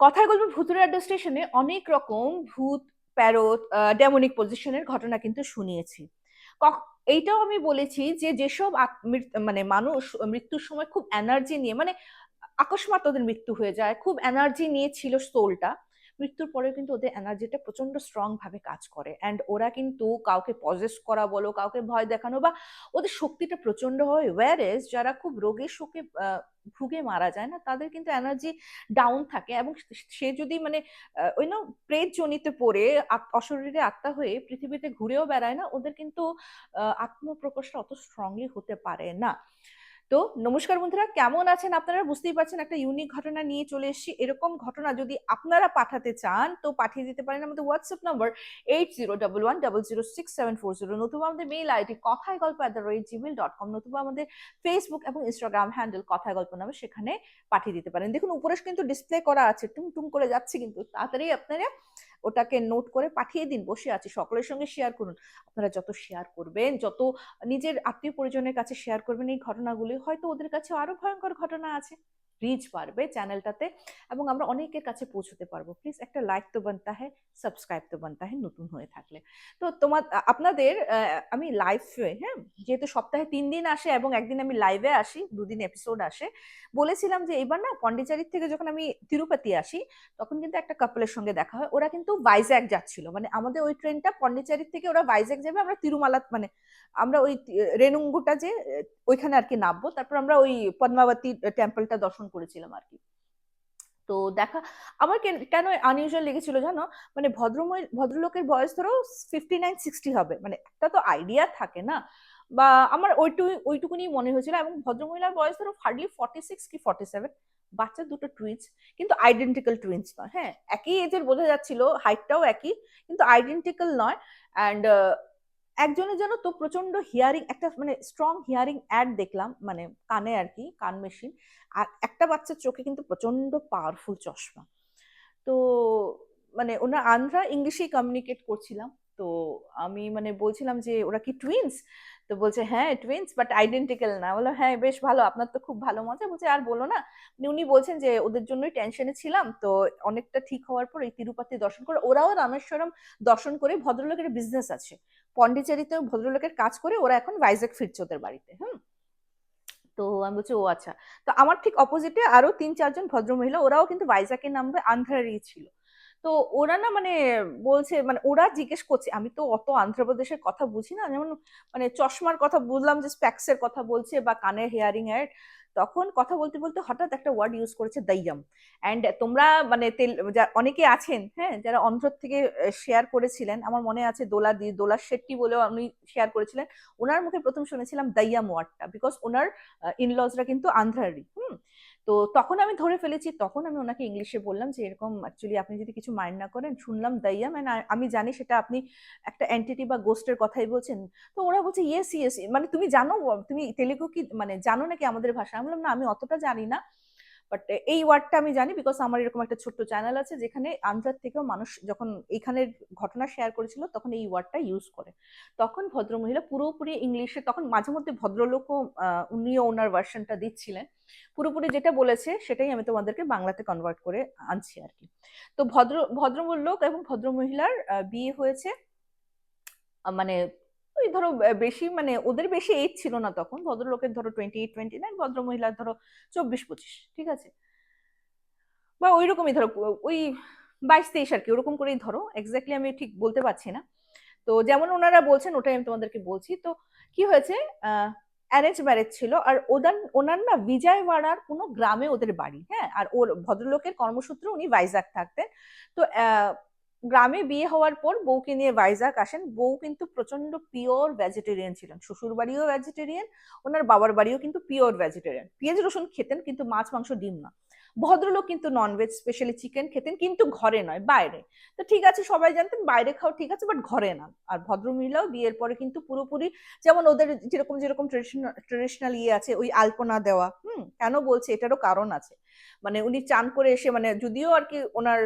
কথায় বলব ভুতুরে আড্ডা স্টেশনে অনেক রকম ভূত প্যারোত ডেমোনিক পজিশনের ঘটনা কিন্তু শুনিয়েছি এইটাও আমি বলেছি যে যেসব মানে মানুষ মৃত্যুর সময় খুব এনার্জি নিয়ে মানে আকস্মাত মৃত্যু হয়ে যায় খুব এনার্জি নিয়ে ছিল সোলটা মৃত্যুর পরেও কিন্তু ওদের এনার্জিটা প্রচণ্ড স্ট্রং ভাবে কাজ করে। অ্যান্ড ওরা কিন্তু কাউকে পজেস করা বলো, কাউকে ভয় দেখানো বা ওদের শক্তিটা প্রচণ্ড হয়। ওয়ারেস যারা খুব রোগের শোকে ভুগে মারা যায় না, তাদের কিন্তু এনার্জি ডাউন থাকে এবং সে যদি মানে ওই না প্রেত জনিতে পড়ে অশরীরে আত্মা হয়ে পৃথিবীতে ঘুরেও বেড়ায় না, ওদের কিন্তু আত্মপ্রকাশটা অত স্ট্রংলি হতে পারে না। তো নমস্কার বন্ধুরা, কেমন আছেন আপনারা? বুঝতেই পারছেন একটা ইউনিক ঘটনা নিয়ে চলে এসেছি। এরকম ঘটনা যদি আপনারা পাঠাতে চান, তো পাঠিয়ে দিতে পারেন আমাদের WhatsApp number eight zero double one double zero six seven four zero নতুবা আমাদের মেইল আইডি কথায় গল্প at the rate Gmail dot com নতুবা আমাদের ফেসবুক এবং ইনস্টাগ্রাম হ্যান্ডেল কথায় গল্প নামে সেখানে পাঠিয়ে দিতে পারেন। দেখুন উপরে কিন্তু ডিসপ্লে করা আছে। টুম টুম করে যাচ্ছে কিন্তু। তাড়াতাড়ি আপনারা ওটাকে নোট করে পাঠিয়ে দিন, বসে আছি। সকলের সঙ্গে শেয়ার করুন। আপনারা যত শেয়ার করবেন, যত নিজের আত্মীয় পরিজনের কাছে শেয়ার করবেন, এই ঘটনাগুলি, হয়তো ওদের কাছে আরও ভয়ঙ্কর ঘটনা আছে। রিচ বাড়বে চ্যানেলটাতে এবং আমরা অনেকের কাছে পৌঁছতে পারব। প্লিজ একটা লাইক তো বানতা হ্যাঁ সাবস্ক্রাইব তো বানতা হ্যাঁ নতুন হয়ে থাকলে। তো তোমার আপনাদের আমি লাইভ হ্যাঁ? যেহেতু সপ্তাহে তিন দিন আসে এবং একদিন আমি লাইভে আসি, দুদিন এপিসোড আসে, বলেছিলাম যে এবার না পন্ডিচারির থেকে যখন আমি তিরুপতি আসি, তখন কিন্তু একটা কাপলের সঙ্গে দেখা হয়। ওরা কিন্তু ভাইজ্যাক যাচ্ছিল। মানে আমাদের ওই ট্রেনটা পন্ডিচারির থেকে ওরা ভাইজ্যাক যাবে, আমরা তিরুমালা মানে আমরা ওই রেনুঙ্গুটা যে ওইখানে আর কি নামবো। তারপর আমরা ওই পদ্মাবতী টেম্পলটা দর্শন করেছিলাম আর কি। তো দেখা, আমার কেন আনইউজুয়াল লেগেছিল জানো? মানে ভদ্রময়, ভদ্রলোকের বয়স ধরো ফিফটি নাইন সিক্সটি হবে। মানে একটা তো আইডিয়া থাকে না। বা আমার ওইটু, ওইটুকুনি মনে হয়েছিল এবং ভদ্রমহিলার বয়স ধরো হার্ডলি ফর্টি সিক্স কি ফর্টি সেভেন বাচ্চা দুটো টুইন্স কিন্তু আইডেন্টিক্যাল টুইন্স নয়। হ্যাঁ একই এজের বোঝা যাচ্ছিল হাইটটাও একই, কিন্তু আইডেন্টিক্যাল নয়। অ্যান্ড একজনের জন্য তো প্রচণ্ড হিয়ারিং একটা মানে স্ট্রং হিয়ারিং অ্যাড দেখলাম মানে কানে আর কি, কান মেশিন আর একটা বাচ্চার চোখে কিন্তু প্রচণ্ড পাওয়ারফুল চশমা। তো মানে ওনার আন্ধ্রা ইংলিশেই কমিউনিকেট করছিলাম। তো আমি মানে বলছিলাম যে, ওরা কি টুইন্স তো বলছে হ্যাঁ টুইন্স বাট আইডেন্টিক্যাল না। বলো হ্যাঁ বেশ ভালো, আপনার তো খুব ভালো মজা। বলছে, আর বলো না। মানে উনি বলছেন যে, ওদের জন্যই টেনশনে ছিলাম। তো অনেকটা ঠিক হওয়ার পর এই তিরুপতি দর্শন করে, ওরাও রামেশ্বরম দর্শন করে ভদ্রলোকের বিজনেস আছে। পন্ডিচেরিতে ভদ্রলোকের কাজ করে ওরা এখন ভাইজাগ ফিরছে ওদের বাড়িতে, হুম? তো আমি বলছি, ও আচ্ছা। তো আমার ঠিক অপোজিটে আরও তিন চারজন ভদ্র মহিলা ওরাও কিন্তু ভাইজাকে নামবে আন্ধ্রারই ছিল। তো ওরা না মানে বলছে মানে ওরা জিজ্ঞেস করছে, আমি তো অত আন্ধ্রপ্রদেশের কথা বুঝি না, যেমন মানে চশমার কথা বুঝলাম যে স্প্যাক্সের কথা বলছে বা কানের হেয়ারিং এর তখন কথা বলতে বলতে হঠাৎ একটা ওয়ার্ড ইউজ করেছে দইয়াম অ্যান্ড তোমরা মানে তেল অনেকে আছেন হ্যাঁ যারা অন্ধ্র থেকে শেয়ার করেছিলেন, আমার মনে আছে দোলা দি, দোলা শেট্টি বলেও উনি শেয়ার করেছিলেন, ওনার মুখে প্রথম শুনেছিলাম দাইয়াম ওয়ার্ডটা বিকজ ওনার ইনলজরা কিন্তু আন্ধ্রারই, হুম। তো তখন আমি ধরে ফেলেছি, তখন আমি ওনাকে ইংলিশে বললাম যে, এরকম অ্যাকচুয়ালি আপনি যদি কিছু মাইন্ড না করেন, শুনলাম দাইয়া মানে আমি জানি সেটা আপনি একটা অ্যান্টিটি বা গোস্টের কথাই বলছেন। তো ওরা বলছে ইয়েস ইয়েস মানে তুমি জানো, তুমি তেলেগু কি মানে জানো নাকি আমাদের ভাষা? আমি বললাম, না, আমি অতটা জানি না। বাট এই ওয়ার্ডটা আমি জানি বিকজ আমার এরকম একটা ছোট্ট চ্যানেল আছে যেখানে আন্ধ্রার থেকেও মানুষ যখন এখানের ঘটনা শেয়ার করেছিল তখন এই ওয়ার্ডটা ইউজ করে। তখন ভদ্রমহিলা পুরোপুরি ইংলিশে তখন মাঝে মধ্যে ভদ্রলোকও উনিও ওনার ভার্সনটা দিচ্ছিলেন। পুরোপুরি যেটা বলেছে সেটাই আমি তোমাদেরকে বাংলাতে কনভার্ট করে আনছি আর কি তো ভদ্র ভদ্রলোক এবং ভদ্রমহিলার বিয়ে হয়েছে মানে ওই ধরো বেশি মানে ওদের বেশি এইজ ছিল না তখন। ভদ্রলোকের ধরো টোয়েন্টি এইট টোয়েন্টি নাইন ভদ্রমহিলার ধরো চব্বিশ, পঁচিশ, ঠিক আছে? বা ওই রকমই ধরো ওই বাইশ, তেইশ আর কি, ওরকম করেই ধরো। এক্স্যাক্টলি আমি ঠিক বলতে পারছি না। তো যেমন ওনারা বলছেন, ওটাই আমি তোমাদেরকে বলছি। তো কি হয়েছে? অ্যারেঞ্জ ম্যারেজ ছিল আর ওদার ওনার না বিজয়ওয়াড়ার কোনো গ্রামে ওদের বাড়ি হ্যাঁ? আর ওর ভদ্রলোকের কর্মসূত্রে উনি ভাইজাগ থাকতেন। তো গ্রামে বিয়ে হওয়ার পর বউকে নিয়ে ভাইজাক আসেন। বউ কিন্তু প্রচণ্ড পিওর ভেজিটেরিয়ান ছিলেন। শ্বশুর বাড়িও ভেজিটেরিয়ান ওনার বাবার বাড়িও কিন্তু পিওর ভেজিটেরিয়ান পেঁয়াজ রসুন খেতেন কিন্তু মাছ, মাংস, ডিম না। ভদ্রলোক কিন্তু ননভেজ স্পেশালি চিকেন খেতেন, কিন্তু ঘরে নয়, বাইরে। তো ঠিক আছে, সবাই জানতেন বাইরে খাও ঠিক আছে বাট ঘরে না। আর ভদ্রমহিলাও বিয়ের পরে কিন্তু পুরোপুরি যেমন ওদের যেরকম যেরকম ট্রেডিশনাল ট্রেডিশনাল ইয়ে আছে, ওই আলপনা দেওয়া, হুম, কেন বলছে, এটারও কারণ আছে। মানে উনি চান করে এসে মানে যদিও আর কি ওনার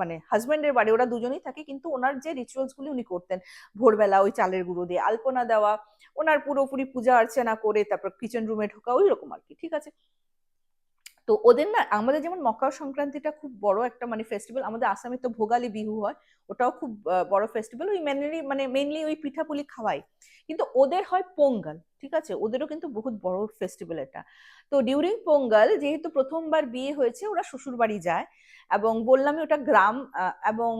মানে হাজব্যান্ডের বাড়ি, ওরা দুজনেই থাকে, কিন্তু ওনার যে রিচুয়ালস গুলি উনি করতেন, ভোরবেলা ওই চালের গুঁড়ো দিয়ে আলপনা দেওয়া, ওনার পুরোপুরি পূজা অর্চনা করে, তারপর কিচেন রুমে ঢোকা, ওই রকম আর কি, ঠিক আছে। তো ওদের না, আমাদের যেমন মকর সংক্রান্তিটা খুব বড় একটা মানে ফেস্টিভ্যাল আমাদের আসামে তো ভোগালী বিহু হয়, ওটাও খুব বড় ফেস্টিভ্যাল ওই মেনলি মানে মেনলি ওই পিঠাপুলি খাওয়াই। কিন্তু ওদের হয় পোঙ্গল, ঠিক আছে? ওদেরও কিন্তু বহুত বড় ফেস্টিভ্যাল এটা। তো ডিউরিং পোঙ্গাল, যেহেতু প্রথমবার বিয়ে হয়েছে, ওরা শ্বশুর বাড়ি যায় এবং বললামই ওটা গ্রাম এবং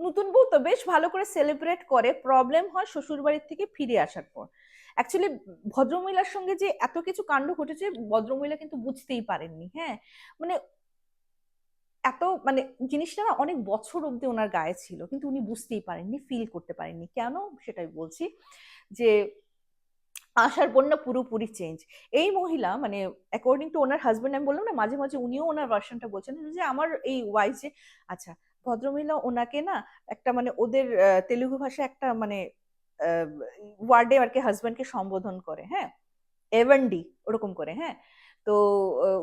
নতুন বউ তো বেশ ভালো করে সেলিব্রেট করে প্রবলেম হয় শ্বশুর বাড়ির থেকে ফিরে আসার পর। অ্যাকচুয়ালি ভদ্রমহিলার সঙ্গে যে এত কিছু কাণ্ড ঘটেছে, ভদ্রমহিলা কিন্তু বুঝতেই পারেননি হ্যাঁ? মানে এত মানে জিনিসটা না অনেক বছর অব্দি ওনার গায়ে ছিল, কিন্তু উনি বুঝতেই পারেননি ফিল করতে পারেননি। কেন? সেটাই বলছি যে পর না পুরোপুরি চেঞ্জ এই মহিলা মানে অ্যাকর্ডিং টু ওনার হাজব্যান্ড আমি বললাম না, মাঝে মাঝে উনিও ওনার ভার্সনটা বলছেন, যে আমার এই ওয়াইফ যে আচ্ছা ভদ্রমহিলা ওনাকে না একটা মানে ওদের তেলুগু ভাষায় একটা মানে ওয়ার্ডে আর কি হাজবেন্ডকে সম্বোধন করে হ্যাঁ? এভেন্ডি ওরকম করে হ্যাঁ? তো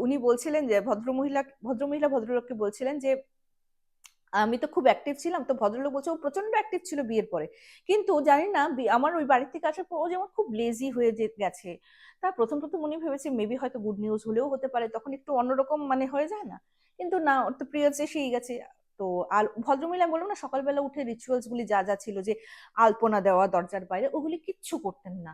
উনি বলছিলেন যে, ভদ্রমহিলা ভদ্রমহিলা, ভদ্রলোককে বলছিলেন যে, আমি তো খুব অ্যাক্টিভ ছিলাম, তো ভদ্রলোক বলছে, ও প্রচণ্ড অ্যাক্টিভ ছিল বিয়ের পরে। কিন্তু জানি না আমার ওই বাড়ি থেকে আসার পর ও যেমন খুব লেজি হয়ে গেছে। তা প্রথম প্রথম উনি ভেবেছে মেবি হয়তো গুড নিউজ হলেও হতে পারে, তখন একটু অন্যরকম মানে হয়ে যায় না। কিন্তু না, ওর তো প্রিয় এসেই গেছে। তো আর ভদ্রমহিলা বললাম না, সকালবেলা উঠে রিচুয়ালস গুলি যা যা ছিল যে আলপনা দেওয়া, দরজার বাইরে, ওগুলি কিচ্ছু করতেন না।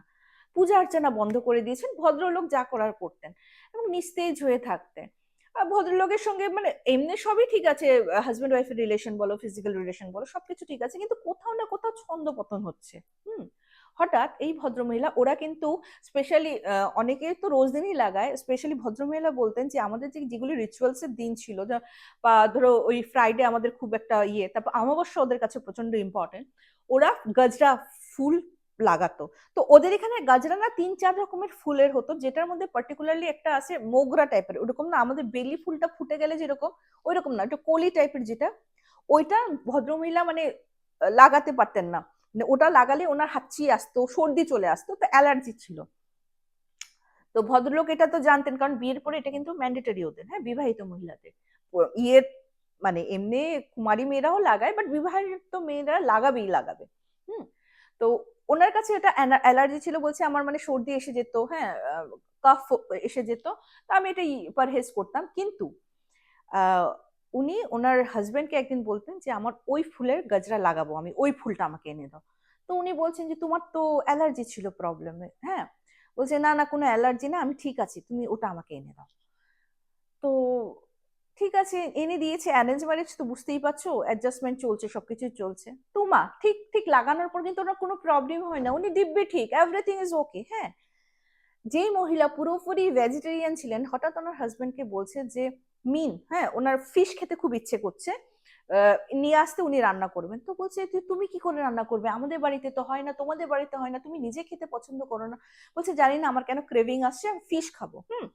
পূজা অর্চনা বন্ধ করে দিয়েছেন, ভদ্রলোক যা করার করতেন এবং নিস্তেজ হয়ে থাকতেন। আর ভদ্রলোকের সঙ্গে মানে এমনি সবই ঠিক আছে হাজব্যান্ড ওয়াইফের রিলেশন বলো ফিজিক্যাল রিলেশন বলো, সবকিছু ঠিক আছে, কিন্তু কোথাও না কোথাও ছন্দ পতন হচ্ছে। হুম? হঠাৎ এই ভদ্রমহিলা, ওরা কিন্তু স্পেশালি অনেকে তো রোজ দিনই লাগায় স্পেশালি ভদ্রমহিলা বলতেন যে, আমাদের যে যেগুলি রিচুয়ালস এর দিন ছিল বা ধরো ওই ফ্রাইডে আমাদের খুব একটা ইয়ে তারপর অমাবস্যা ওদের কাছে প্রচণ্ড ইম্পর্টেন্ট ওরা গজরা ফুল লাগাতো। তো ওদের এখানে গাজরা না তিন চার রকমের ফুলের হতো, যেটার মধ্যে পার্টিকুলারলি একটা আছে মোগরা টাইপের ওরকম না, আমাদের বেলি ফুলটা ফুটে গেলে যেরকম, ওইরকম না, একটা কলি টাইপের যেটা, ওইটা ভদ্রমহিলা মানে লাগাতে পারতেন না। ওটা লাগালে ওনার হাঁচি আসতো, সর্দি চলে আসতো, তো অ্যালার্জি ছিল। তো ভদ্রলোক এটা তো জানতেন, কারণ বিয়ের পরে এটা কিন্তু ম্যান্ডেটরি ওদের হ্যাঁ বিবাহিত মহিলাদের। ইয়ের মানে এমনি কুমারী মেয়েরাও লাগায় বাট বিবাহিত মেয়েরা লাগাবেই লাগাবে, হুম। তো ওনার কাছে এটা অ্যালার্জি ছিল বলছে, আমার মানে সর্দি এসে যেত হ্যাঁ কাফ এসে যেত, তো আমি এটা পারহেজ করতাম। কিন্তু উনি ওনার হাজবেন্ডকে একদিন বলতেন যে, আমার ওই ফুলের গজরা লাগাবো, আমি ওই ফুলটা আমাকে এনে দাও। তো উনি বলছেন যে, তোমার তো অ্যালার্জি ছিল প্রবলেমে হ্যাঁ? বলছে, না না, কোনো অ্যালার্জি না, আমি ঠিক আছি, তুমি ওটা আমাকে এনে দাও। তো ঠিক আছে, এনে দিয়েছে অ্যারেঞ্জ ম্যারেজ তো বুঝতেই পারছ অ্যাডজাস্টমেন্ট চলছে সবকিছু চলছে। তো মা, ঠিক ঠিক লাগানোর পর কিন্তু ওনার কোনো প্রবলেম হয় না, উনি দিব্যি ঠিক এভরিথিং ইজ ওকে হ্যাঁ? যেই মহিলা পুরোপুরি ভেজিটেরিয়ান ছিলেন, হঠাৎ ওনার হাজব্যান্ডকে বলছে যে মিন হ্যাঁ ওনার ফিশ খেতে খুব ইচ্ছে করছে। নিয়ে আসতে উনি রান্না করবেন। তো বলছে, "তুই- তুমি কি করে রান্না করবে? আমাদের বাড়িতে তো হয় না, তোমাদের বাড়িতে হয় না, তুমি নিজে খেতে পছন্দ করো না। বলছে, জানি না, আমার কেন ক্রেভিং আসছে, আমি ফিশ খাব। হুম।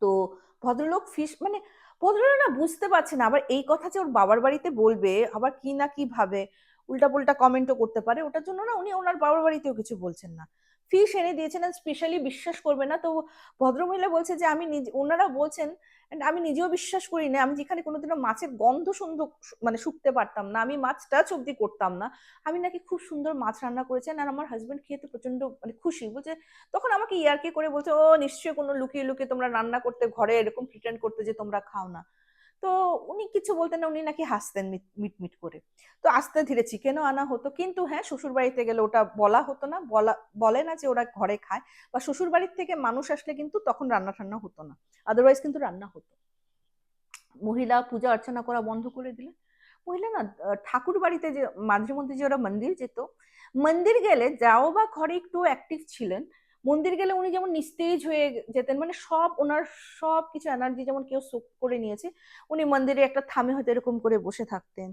তো ভদ্রলোক ফিশ মানে ভদ্রলোক না বুঝতে পারছে না, আবার এই কথা যে ওর বাবার বাড়িতে বলবে, আবার কি না কি ভাবে উল্টা পুল্টা কমেন্টও করতে পারে, ওটার জন্য না উনি ওনার বাবার বাড়িতেও কিছু বলছেন না। ফিশ এনে দিয়েছেন স্পেশালি বিশ্বাস করবে না। তো ভদ্রমহিলা বলছে যে, আমি ওনারা বলছেন আমি নিজেও বিশ্বাস করি না, আমি যেখানে কোনোদিনও মাছের গন্ধ সুন্দর মানে শুকতে পারতাম না, আমি মাছ টাচ অব্দি করতাম না। আমি নাকি খুব সুন্দর মাছ রান্না করেছেন আর আমার হাজব্যান্ড খেয়ে তো প্রচণ্ড মানে খুশি। বলছে, তখন আমাকে ইয়ার্কি করে বলছে, ও নিশ্চয়ই কোনো লুকিয়ে লুকিয়ে তোমরা রান্না করতে, ঘরে এরকম প্রিটেন্ড করতে যে তোমরা খাও না। তো উনি কিছু বলতেন না, উনি নাকি হাসতেন মিট মিট মিট করে। তো আস্তে ধীরে চিকেনও আনা হতো। কিন্তু হ্যাঁ শ্বশুর বাড়িতে গেলে ওটা বলা হতো না। বলা, বলে না যে ওরা ঘরে খায় বা শ্বশুর বাড়ির থেকে মানুষ আসলে কিন্তু তখন রান্না টান্না হতো না। আদারওয়াইজ কিন্তু রান্না হতো। মহিলা পূজা অর্চনা করা বন্ধ করে দিলে মহিলা না ঠাকুর বাড়িতে যে মাঝে মধ্যে যে ওরা মন্দির যেত, মন্দির গেলে যাও বা ঘরে একটু অ্যাক্টিভ ছিলেন মন্দির গেলে উনি যেমন নিস্তেজ হয়ে যেতেন মানে সব ওনার সব কিছু এনার্জি যেমন কেউ সুখ করে নিয়েছে, উনি মন্দিরে একটা থামে হয়তো এরকম করে বসে থাকতেন।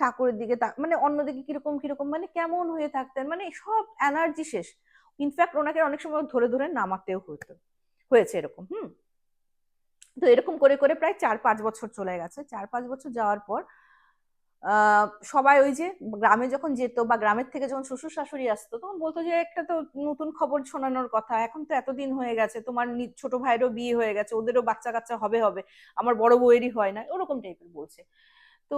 ঠাকুরের দিকে মানে অন্যদিকে কীরকম কীরকম মানে কেমন হয়ে থাকতেন মানে সব এনার্জি শেষ। ইনফ্যাক্ট ওনাকে অনেক সময় ধরে ধরে নামাতেও হতো, হয়েছে এরকম, হুম? তো এরকম করে করে প্রায় চার পাঁচ বছর চলে গেছে। চার পাঁচ বছর যাওয়ার পর সবাই ওই যে গ্রামে যখন যেত বা গ্রামের থেকে যখন শ্বশুর শাশুড়ি আসতো, তখন বলতো যে একটা তো নতুন খবর শোনানোর কথা। এখন তো এতদিন হয়ে গেছে, তোমার ছোট ভাইয়েরও বিয়ে হয়ে গেছে, ওদেরও বাচ্চা কাচ্চা হবে হবে, আমার বড় বউয়েরই হয় না, ওরকম টাইপের বলছে। তো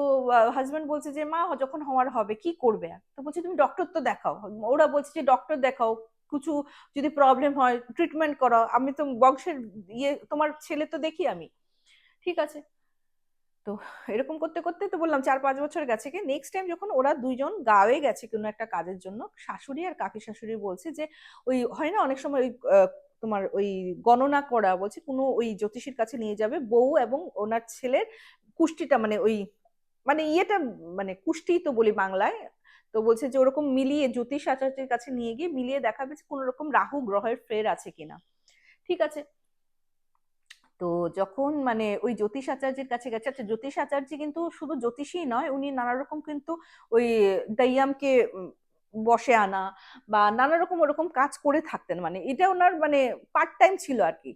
হাজবেন্ড বলছে যে, মা, যখন হওয়ার হবে, কি করবে? তো বলছে, তুমি ডক্টর তো দেখাও। ওরা বলছে যে ডক্টর দেখাও, কিছু যদি প্রবলেম হয় ট্রিটমেন্ট করো আমি তো বংশের ইয়ে তোমার ছেলে তো দেখি আমি। ঠিক আছে? তো এরকম করতে করতে তো বললাম চার পাঁচ বছর গেছে কি নেক্সট টাইম যখন ওরা দুইজন গাঁয়ে গেছে কোনো একটা কাজের জন্য, শাশুড়ি আর কাকি শাশুড়ি বলছে যে, ওই হয় না অনেক সময় ওই তোমার ওই গণনা করা বলছে কোনো ওই জ্যোতিষীর কাছে নিয়ে যাবে বউ এবং ওনার ছেলের কুষ্টিটা মানে ওই মানে ইয়েটা মানে কুষ্টি তো বলি বাংলায়, তো বলছে যে ওরকম মিলিয়ে জ্যোতিষ আচার্যের কাছে নিয়ে গিয়ে মিলিয়ে দেখাবে যে কোন রকম রাহু গ্রহের ফের আছে কিনা। ঠিক আছে তো যখন মানে ওই জ্যোতিষ আচার্যের কাছে গেছে আচ্ছা জ্যোতিষ আচার্য কিন্তু শুধু জ্যোতিষই নয়, উনি নানা রকম কিন্তু ওই দাইয়ামকে বসে আনা বা নানা রকম ওরকম কাজ করে থাকতেন। মানে এটা ওনার মানে পার্ট টাইম ছিল আর কি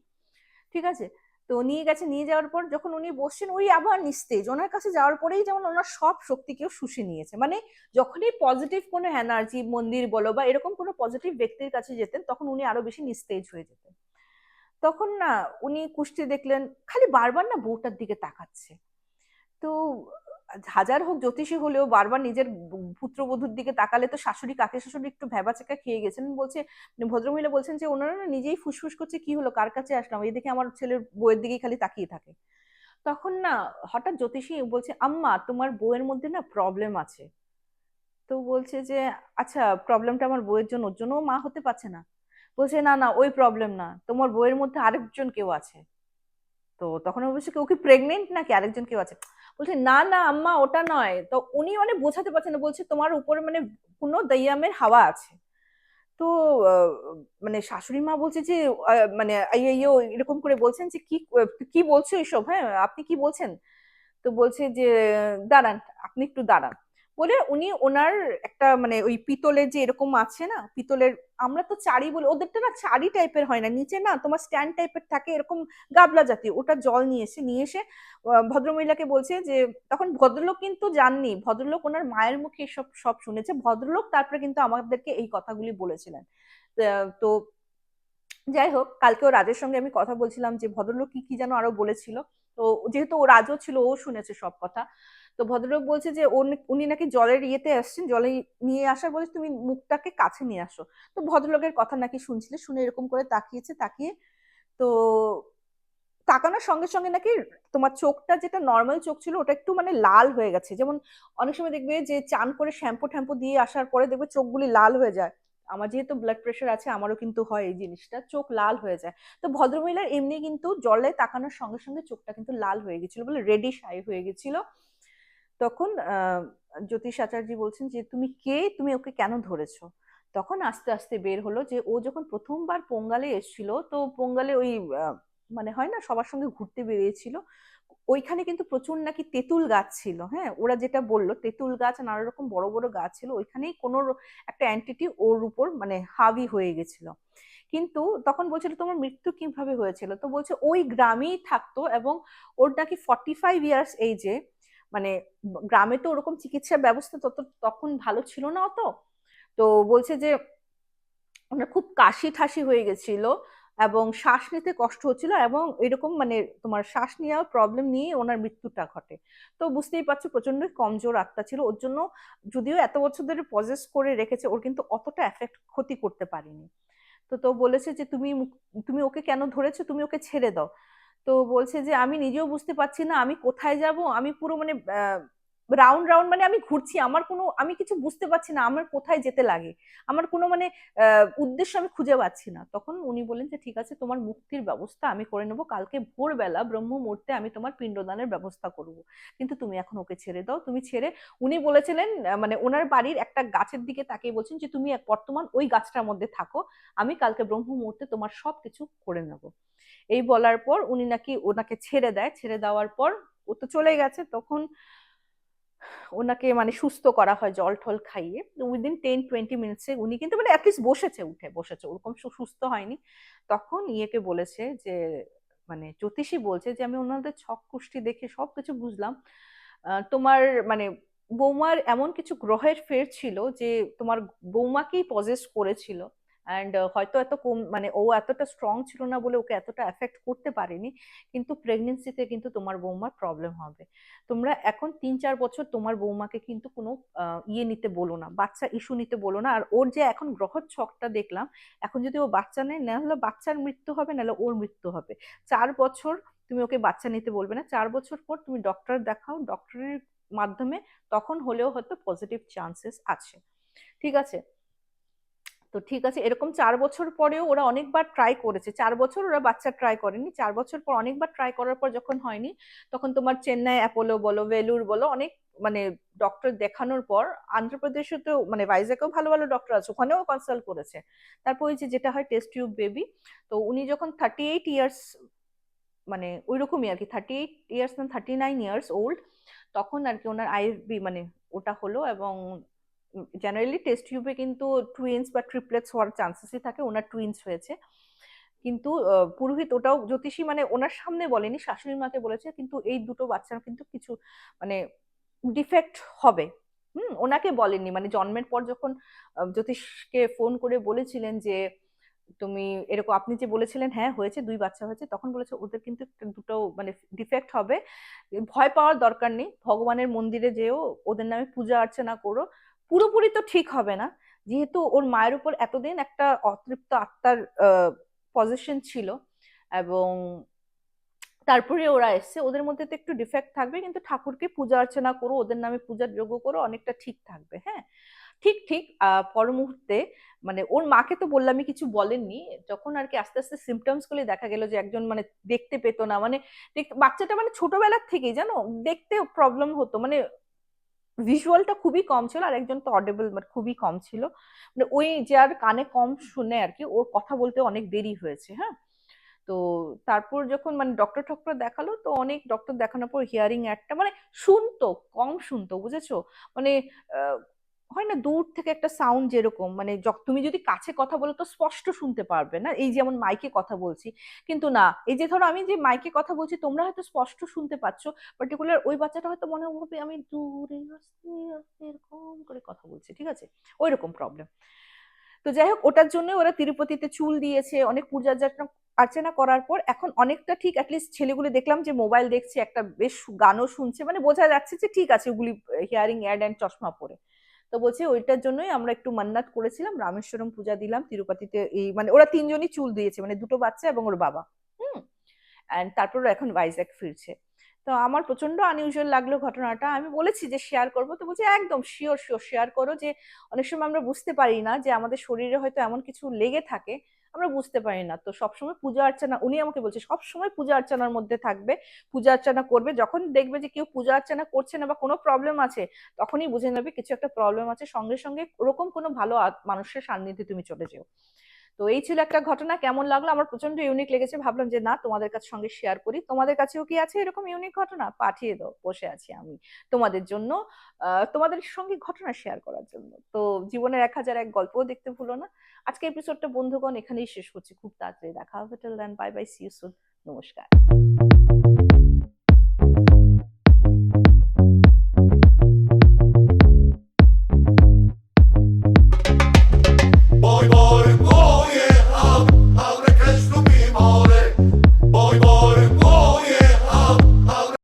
ঠিক আছে? তো নিয়ে গেছে, নিয়ে যাওয়ার পর যখন উনি বসছেন, ওই আবার নিস্তেজ। ওনার কাছে যাওয়ার পরেই যেমন ওনার সব শক্তিকেও শুষে নিয়েছে। মানে যখনই পজিটিভ কোনো এনার্জি মন্দির বলো বা এরকম কোনো পজিটিভ ব্যক্তির কাছে যেতেন, তখন উনি আরও বেশি নিস্তেজ হয়ে যেতেন। তখন না উনি কুষ্টি দেখলেন, খালি বারবার না বউটার দিকে তাকাচ্ছে। তো হাজার হোক জ্যোতিষী হলেও বারবার নিজের পুত্রবধূর দিকে তাকালে তো শাশুড়ি কাকে, শাশুড়ি একটু ভেবাচেকা খেয়ে গেছেন বলছে, ভদ্রমহিলা বলছেন যে ওনারা না নিজেই ফুসফুস করছে, কি হলো, কার কাছে আসলাম? এই দেখে আমার ছেলের বইয়ের দিকেই খালি তাকিয়ে থাকে। তখন না হঠাৎ জ্যোতিষী বলছে, আম্মা, তোমার বইয়ের মধ্যে না প্রবলেম আছে। তো বলছে যে আচ্ছা প্রবলেমটা আমার বইয়ের জন্য, ওর জন্যও মা হতে পারছে না। বলছে, না না, ওই প্রবলেম না। তোমার বইয়ের মধ্যে আরেকজন কেউ আছে। তো তখন আমি বলছি ও কি প্রেগনেন্ট নাকি আরেকজন কেউ আছে? বলছে, না না, আম্মা, ওটা নয়। তো উনি মানে বোঝাতে পারছেন না, বলছে, তোমার উপরে মানে কোনো দইয়ামের হাওয়া আছে। তো মানে শাশুড়ি মা বলছে যে মানে এরকম করে বলছেন যে, কি কি বলছো এইসব হ্যাঁ আপনি কি বলছেন? তো বলছে যে, দাঁড়ান, আপনি একটু দাঁড়ান। বলে উনি ওনার একটা মানে ওই পিতলের যে এরকম আছে না, পিতলের আমরা তো চারি বলি, ওদেরটা না চারি টাইপের হয় না, নিচে না তোমার স্ট্যান্ড টাইপের থাকে এরকম গাবলা জাতীয়, ওটা জল নিয়ে এসে নিয়ে এসে ভদ্রমহিলাকে বলছে যে, তখন ভদ্রলোক কিন্তু জাননি, ভদ্রলোক ওনার মায়ের মুখে সব সব শুনেছে, ভদ্রলোক তারপরে কিন্তু আমাদেরকে এই কথাগুলি বলেছিলেন। তো যাই হোক, কালকেও রাজের সঙ্গে আমি কথা বলছিলাম যে, ভদ্রলোক কি কি যেন আরও বলেছিল। তো যেহেতু ও রাজও ছিল, ও শুনেছে সব কথা। তো ভদ্রলোক বলছে যে উনি নাকি জলের ইয়েতে আসছেন, জলে নিয়ে আসার বলে তুমি মুখটাকে কাছে নিয়ে আসো। তো ভদ্রলোকের কথা নাকি শুনছিলে, শুনে এরকম করে তাকিয়েছে, তাকিয়ে তো তাকানোর সঙ্গে সঙ্গে নাকি তোমার চোখটা যেটা নর্মাল চোখ ছিল, ওটা একটু মানে লাল হয়ে গেছে। যেমন অনেক সময় দেখবে যে, চান করে শ্যাম্পু ট্যাম্পু দিয়ে আসার পরে দেখবে চোখগুলি লাল হয়ে যায়। আমার যেহেতু ব্লাড প্রেশার আছে, আমারও কিন্তু হয় এই জিনিসটা, চোখ লাল হয়ে যায়। তো ভদ্রমহিলার এমনি কিন্তু জলে তাকানোর সঙ্গে সঙ্গে চোখটা কিন্তু লাল হয়ে গেছিল বলে রেডিশ আই হয়ে গেছিল। তখন জ্যোতিষ আচার্য বলছেন যে, তুমি কে? তুমি ওকে কেন ধরেছো? তখন আস্তে আস্তে বের হলো যে, ও যখন প্রথমবার পোঙ্গালে এসেছিল, তো পোঙ্গালে ওই মানে হয় না, সবার সঙ্গে ঘুরতে বেরিয়েছিল ওইখানে কিন্তু প্রচুর নাকি তেঁতুল গাছ ছিল হ্যাঁ? ওরা যেটা বলল, তেঁতুল গাছ নানা রকম বড় বড় গাছ ছিল, ওইখানেই কোনো একটা অ্যান্টিটি ওর উপর মানে হাবি হয়ে গেছিল। কিন্তু তখন বলছিল, তোমার মৃত্যু কীভাবে হয়েছিল? তো বলছে, ওই গ্রামেই থাকতো এবং ওর নাকি ফর্টি ফাইভ ইয়ার্স এইজে মানে গ্রামে তো ওরকম চিকিৎসা ব্যবস্থা তত, তখন ভালো ছিল না অত। তো বলছে যে ওনার খুব কাশি ঠাসি হয়ে গেছিল এবং শ্বাস নিতে কষ্ট হচ্ছিল এবং এরকম মানে তোমার শ্বাস নেওয়ার প্রবলেম নিয়ে ওনার মৃত্যুটা ঘটে। তো বুঝতেই পারছ প্রচণ্ড কমজোর আত্মা ছিল। ওর জন্য যদিও এত বছর ধরে পজেস করে রেখেছে, ওর কিন্তু অতটা এফেক্ট ক্ষতি করতে পারিনি। তো তো বলেছে যে তুমি তুমি ওকে কেন ধরেছো? তুমি ওকে ছেড়ে দাও। তো বলছে যে আমি নিজেও বুঝতে পারছি না, আমি কোথায় যাব? আমি পুরো মানে রাউন্ড রাউন্ড মানে আমি ঘুরছি, আমার কোনো, আমি কিছু বুঝতে পারছি না, আমার কোথায় যেতে লাগে। আমার কোনো মানে উদ্দেশ্য আমি খুঁজে পাচ্ছি না। তখন উনি বলেন যে, ঠিক আছে, তোমার মুক্তির ব্যবস্থা আমি করে নেব। কালকে ভোরবেলা ব্রহ্ম মুহূর্তে আমি তোমার পিণ্ডদানের ব্যবস্থা করব। কিন্তু তুমি এখন ওকে ছেড়ে দাও। তুমি ছেড়ে উনি বলেছিলেন মানে ওনার বাড়ির একটা গাছের দিকে তাকিয়ে বলছেন যে, তুমি বর্তমান ওই গাছটার মধ্যে থাকো। আমি কালকে ব্রহ্ম মুহূর্তে তোমার সব কিছু করে নেব। এই বলার পর উনি নাকি ওনাকে ছেড়ে দেয়। ছেড়ে দেওয়ার পর ও তো চলে গেছে। তখন ওনাকে মানে সুস্থ করা হয়, জল টল খাইয়ে। উইদিন টেন টোয়েন্টি মিনিটসে উনি কিন্তু মানে অ্যাটলিস্ট বসেছে, উঠে বসেছে। ওরকম সুস্থ হয়নি। তখন ইয়েকে বলেছে যে মানে জ্যোতিষী বলছে যে, আমি ওনাদের ছক কুষ্টি দেখে সব কিছু বুঝলাম তোমার মানে বৌমার এমন কিছু গ্রহের ফের ছিল যে, তোমার বৌমাকেই পজেস্ট করেছিল। অ্যান্ড হয়তো এত কম মানে ও এতটা স্ট্রং ছিল না বলে ওকে এতটা এফেক্ট করতে পারেনি, কিন্তু প্রেগনেন্সিতে কিন্তু তোমার বৌমার প্রবলেম হবে। তোমরা এখন তিন চার বছর তোমার বৌমাকে কিন্তু কোনো ইয়ে নিতে বলো না, বাচ্চা ইস্যু নিতে বলো না। আর ওর যে এখন গ্রহর ছকটা দেখলাম, এখন যদি ও বাচ্চা নেয়, না হলে বাচ্চার মৃত্যু হবে নাহলে ওর মৃত্যু হবে। চার বছর তুমি ওকে বাচ্চা নিতে বলবে না, চার বছর পর তুমি ডক্টর দেখাও ডক্টরের মাধ্যমে তখন হলেও হয়তো পজিটিভ চান্সেস আছে। ঠিক আছে? তো ঠিক আছে, এরকম চার বছর পরেও ওরা অনেকবার ট্রাই করেছে। চার বছর ওরা বাচ্চা ট্রাই করেনি, চার বছর পর অনেকবার ট্রাই করার পর যখন হয়নি, তখন তোমার চেন্নাই অ্যাপোলো বলো ভেলুর বলো, অনেক মানে ডক্টর দেখানোর পর আন্ধ্রপ্রদেশে তো মানে ভাইজাকেও ভালো ভালো ডক্টর আছে, ওখানেও কনসাল্ট করেছে। তারপর ওই যে যেটা হয় টেস্ট টিউব বেবি তো উনি যখন থার্টি এইট ইয়ার্স মানে ওই রকমই আর কি থার্টি এইট ইয়ার্স না থার্টি নাইন ইয়ার্স ওল্ড তখন আর কি ওনার আইএফবি মানে ওটা হলো এবং জেনারেলি টেস্ট টিউবে কিন্তু টুইন্স বা ট্রিপলেটস হওয়ার চান্সেসই থাকে, ওনার টুইন্স হয়েছে। কিন্তু পুরোহিত ওটাও জ্যোতিষী মানে ওনার সামনে বলেনি, শাশুড়ি মাকে বলেছে, কিন্তু এই দুটো বাচ্চার কিন্তু কিছু মানে ডিফেক্ট হবে। হুম, ওনাকে বলেননি মানে জন্মের পর যখন জ্যোতিষকে ফোন করে বলেছিলেন যে, তুমি এরকম, আপনি যে বলেছিলেন হ্যাঁ হয়েছে, দুই বাচ্চা হয়েছে, তখন বলেছে, ওদের কিন্তু দুটো মানে ডিফেক্ট হবে। ভয় পাওয়ার দরকার নেই, ভগবানের মন্দিরে যেও, ওদের নামে পূজা অর্চনা করো পুরোপুরি তো ঠিক হবে না। যেহেতু ওর মায়ের উপর এতদিন একটা অতৃপ্ত আত্মার পজিশন ছিল এবং তারপরে ওরা এসছে, ওদের মধ্যে তো একটু ডিফেক্ট থাকবে, কিন্তু ঠাকুরকে পূজা অর্চনা করো, ওদের নামে পূজার যোগ্য করো, অনেকটা ঠিক থাকবে হ্যাঁ? ঠিক ঠিক পর মুহূর্তে মানে ওর মাকে তো বললামই, কিছু বলেননি, যখন আর কি আস্তে আস্তে সিমটমস গুলি দেখা গেল যে একজন মানে দেখতে পেতো না মানে বাচ্চাটা মানে ছোটবেলার থেকেই, জানো? দেখতে প্রবলেম হতো মানে ভিজুয়ালটা খুবই কম ছিল, আর একজন তো অডেবল মানে খুবই কম ছিল। মানে ওই যার কানে কম শুনে আর কি, ওর কথা বলতে অনেক দেরি হয়েছে হ্যাঁ? তো তারপর যখন মানে ডক্টর ঠক্টর দেখাল, তো অনেক ডক্টর দেখানোর পর হিয়ারিং একটা মানে শুনতো, কম শুনতো, বুঝেছ? মানে হয় না দূর থেকে একটা সাউন্ড যেরকম মানে তুমি যদি কাছে কথা বলো তো স্পষ্ট শুনতে পারবে না। এই যেমন মাইকে কথা বলছি, কিন্তু না, এই যে ধরো আমি যে মাইকে কথা বলছি, তোমরা হয়তো স্পষ্ট শুনতে পাচ্ছ পার্টিকুলার ওই বাচ্চাটা হয়তো মনে হবে আমি দূরে এরকম করে কথা বলছি, ঠিক আছে? ওই রকম প্রবলেম তো যাই হোক, ওটার জন্য ওরা তিরুপতিতে চুল দিয়েছে, অনেক পূজা অর্চনা করার পর এখন অনেকটা ঠিক অ্যাটলিস্ট ছেলেগুলি দেখলাম যে মোবাইল দেখছে, একটা বেশ গানও শুনছে মানে বোঝা যাচ্ছে যে ঠিক আছে, ওগুলি হিয়ারিং অ্যাড অ্যান্ড চশমা পরে। তো বলছে ওইটার জন্যই আমরা একটু মান্নাত করেছিলাম, রামেশ্বরম পূজা দিলাম, তিরুপতিতে এই মানে ওরা তিনজনই চুল দিয়েছে মানে দুটো বাচ্চা এবং ওর বাবা, হুম? অ্যান্ড তারপর এখন ভাইজ্যাক ফিরছে। তো আমার প্রচণ্ড আনইউজুয়াল লাগল ঘটনাটা। আমি বলেছি যে শেয়ার করব, তো বলছি একদম শিওর শিওর শেয়ার করো যে অনেক সময় আমরা বুঝতে পারি না যে আমাদের শরীরে হয়তো এমন কিছু লেগে থাকে আমরা বুঝতে পারি না। তো সবসময় পূজা অর্চনা, উনি আমাকে বলছে, সবসময় পূজা অর্চনার মধ্যে থাকবে। পূজা অর্চনা করবে, যখন দেখবে যে কেউ পূজা অর্চনা করছে না বা কোনো প্রবলেম আছে, তখনই বুঝে নেবে কিছু একটা প্রবলেম আছে। সঙ্গে সঙ্গে ওরকম কোনো ভালো মানুষের সান্নিধ্যে তুমি চলে যেও। তো এই ছিল একটা ঘটনা, কেমন লাগল? আমার প্রচণ্ড ইউনিক লেগেছে। ভাবলাম যে না, তোমাদের কাছে সঙ্গে শেয়ার করি। তোমাদের কাছেও কি আছে এরকম ইউনিক ঘটনা? পাঠিয়ে দাও, বসে আছি আমি তোমাদের জন্য তোমাদের সঙ্গে ঘটনা শেয়ার করার জন্য। তো জীবনের এক হাজার এক গল্পও দেখতে ভুলো না। আজকে এপিসোডটা বন্ধুগণ, এখানেই শেষ করছি। খুব তাড়াতাড়ি দেখা হবে। Tell then bye bye see soon নমস্কার।